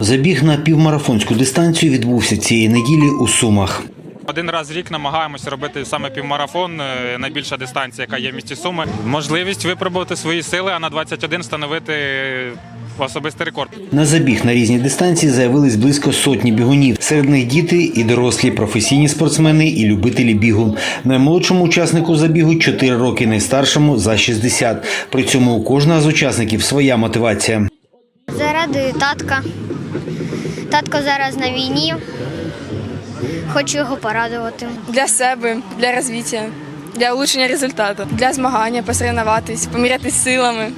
Забіг на півмарафонську дистанцію відбувся цієї неділі у Сумах. Один раз в рік намагаємося робити саме півмарафон, е, найбільша дистанція, яка є в місті Суми. Можливість випробувати свої сили, а на 21 встановити особистий рекорд. На забіг на різні дистанції заявились близько сотні бігунів. Серед них діти і дорослі, професійні спортсмени і любителі бігу. Наймолодшому учаснику забігу 4 роки, найстаршому за 60. При цьому у кожного з учасників своя мотивація. Заради татка. Татко зараз на війні. Хочу його порадувати. для себе, для розвиття, для улучшення результату, для змагання, посоревнуватись, помірятись силами.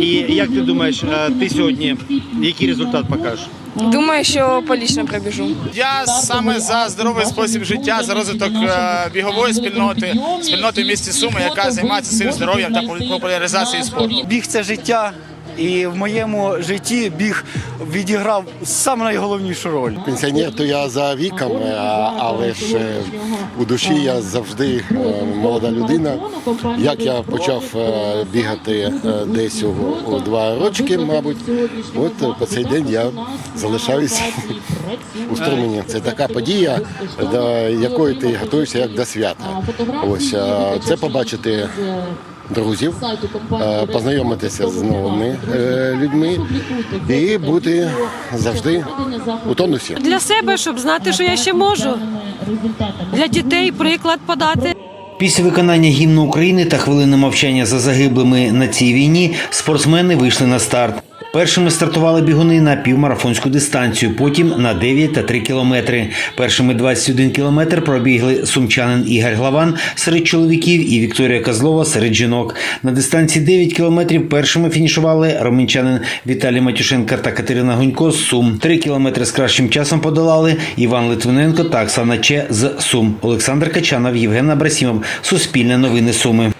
І як ти думаєш, е, ти сьогодні який результат покажеш? Думаю, що полічно пробіжу. Я саме за здоровий спосіб життя, за розвиток е, бігової спільноти, спільноти в місті Суми, яка займається своїм здоров'ям та популяризацією спорту. Біг це життя, і в моєму житті біг відіграв саме найголовнішу роль. Пенсіонер, то я за віком, але ж е, у душі я завжди е, молода людина. Як я почав е, бігати е, десь у, два рочки, мабуть, от е, по цей день я залишаюся у струмені. Це така подія, до якої ти готуєшся як до свята. Ось е, це побачити. Друзів, е, познайомитися з новими е, людьми і бути завжди у тонусі. для себе, щоб знати, що я ще можу. Для дітей приклад подати. Після виконання гімну України та хвилини мовчання за загиблими на цій війні спортсмени вийшли на старт. Першими стартували бігуни на півмарафонську дистанцію, потім на 9 та 3 кілометри. Першими 21 кілометр пробігли сумчанин Ігор Главан серед чоловіків і Вікторія Козлова серед жінок. На дистанції 9 кілометрів першими фінішували ромінчанин Віталій Матюшенко та Катерина Гунько з Сум. 3 кілометри з кращим часом подолали Іван Литвиненко та Оксана Че з Сум. Олександр Качанов, Євген Абрасімов. Суспільне новини Суми.